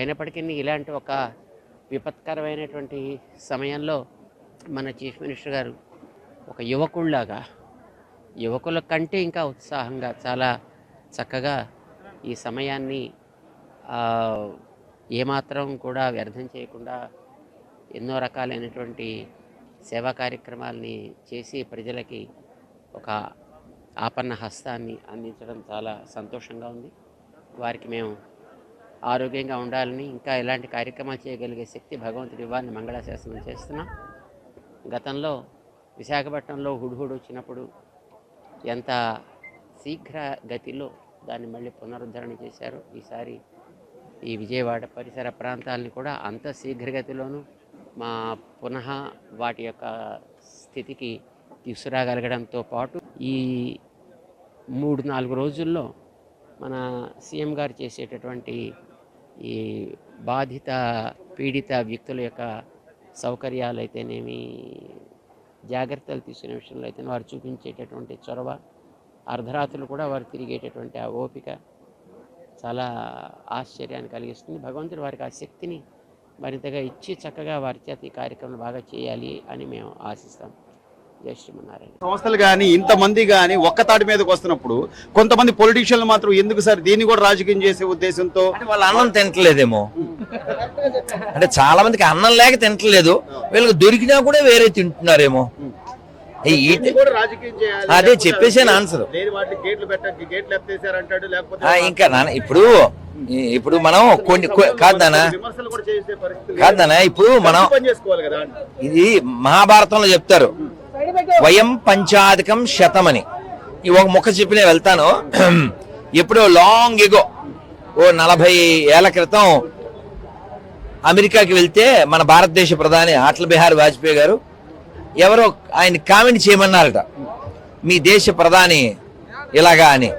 అయినప్పటికీ ఇలాంటి ఒక విపత్కరమైనటువంటి సమయంలో మన చీఫ్ మినిస్టర్ గారు ఒక యువకుల్లాగా యువకుల కంటే ఇంకా ఉత్సాహంగా చాలా చక్కగా ఈ సమయాన్ని ఏమాత్రం కూడా వ్యర్థం చేయకుండా ఎన్నో రకాలైనటువంటి సేవా కార్యక్రమాలని చేసి ప్రజలకి ఒక ఆపన్న హస్తాన్ని అందించడం చాలా సంతోషంగా ఉంది. వారికి మేము ఆరోగ్యంగా ఉండాలని ఇంకా ఇలాంటి కార్యక్రమాలు చేయగలిగే శక్తి భగవంతుడి వారిని మంగళాశాసనం చేస్తున్నాం. గతంలో విశాఖపట్నంలో హుడ్హుడ్ వచ్చినప్పుడు ఎంత శీఘ్ర గతిలో దాన్ని మళ్ళీ పునరుద్ధరణ చేశారు ఈసారి ఈ విజయవాడ పరిసర ప్రాంతాలని కూడా అంత శీఘ్రగతిలోనూ మా పునః వాటి యొక్క స్థితికి తీసుకురాగలగడంతో పాటు ఈ మూడు నాలుగు రోజుల్లో మన సీఎం గారు చేసేటటువంటి ఈ బాధిత పీడిత వ్యక్తుల యొక్క సౌకర్యాలు అయితేనేమి జాగ్రత్తలు తీసుకునే విషయంలో అయితే వారు చూపించేటటువంటి చొరవ అర్ధరాత్రులు కూడా వారు తిరిగేటటువంటి ఆ ఓపిక చాలా ఆశ్చర్యాన్ని కలిగిస్తుంది. భగవంతుడు వారికి ఆ శక్తిని మరింతగా ఇచ్చి చక్కగా వారి చేత ఈ కార్యక్రమం బాగా చేయాలి అని మేము ఆశిస్తాం. జై శ్రీమన్నారాయణ సంస్థలు కానీ ఇంతమంది కానీ ఒక్క తాటి మీదకి వస్తున్నప్పుడు కొంతమంది పొలిటీషియన్లు మాత్రం ఎందుకు సార్ దీన్ని కూడా రాజకీయం చేసే ఉద్దేశంతో? అంటే వాళ్ళు అన్నం తింటలేదేమో. అంటే చాలా మందికి అన్నం లేక తింటలేదు. వీళ్ళకి దొరికినా కూడా వేరే తింటున్నారేమో. అదే చెప్పేసాను ఆన్సర్ ఇంకా నాన్న ఇప్పుడు ఇప్పుడు మనం కొన్ని కొ- కాదు నాన్న. విమర్శలు కూడా చేసే పరిస్థితి కాదు నాన్న ఇప్పుడు మనం పని చేసుకోవాలి కదా. ఇది మహాభారతంలో చెప్తారు. వయం పంచాధికం శతమని. ఈ ఒక ముఖ చెప్పి నేను వెళ్తాను. ఎప్పుడో లాంగ్ ఎగో ఓ నలభై ఏళ్ళ క్రితం అమెరికాకి వెళ్తే మన భారతదేశ ప్రధాని అటల్ బిహారీ వాజ్పేయి గారు ఎవరో ఆయన కామెంట్ చేయమన్నారట. మీ దేశ ప్రధాని ఇలాగా అని.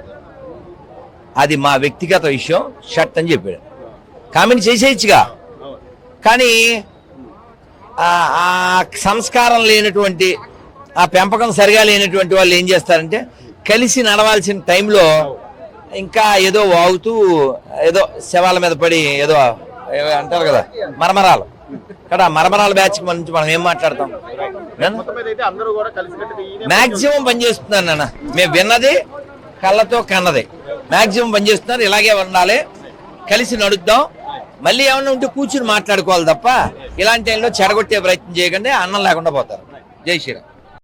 అది మా వ్యక్తిగత విషయం షట్ అని చెప్పాడు. కామెంట్ చేసేయచ్చుగా. కానీ ఆ సంస్కారం లేనటువంటి ఆ పెంపకం సరిగా లేనటువంటి వాళ్ళు ఏం చేస్తారంటే కలిసి నడవాల్సిన టైంలో ఇంకా ఏదో వాగుతూ ఏదో శవాల మీద పడి ఏదో అంటారు కదా మరమరాలు. కదా మరమరాల బ్యాచ్ నుంచి మనం ఏం మాట్లాడతాం? మాక్సిమం పనిచేస్తున్నారు నాన్న. మేము విన్నది కళ్ళతో కన్నది. మాక్సిమం పనిచేస్తున్నారు ఇలాగే ఉండాలి. కలిసి నడుద్దాం. మళ్ళీ ఏమన్నా ఉంటే కూర్చుని మాట్లాడుకోవాలి తప్ప ఇలాంటి టైంలో చెడగొట్టే ప్రయత్నం చేయకండి అన్నం లేకుండా పోతారు. జై శ్రీరామ్.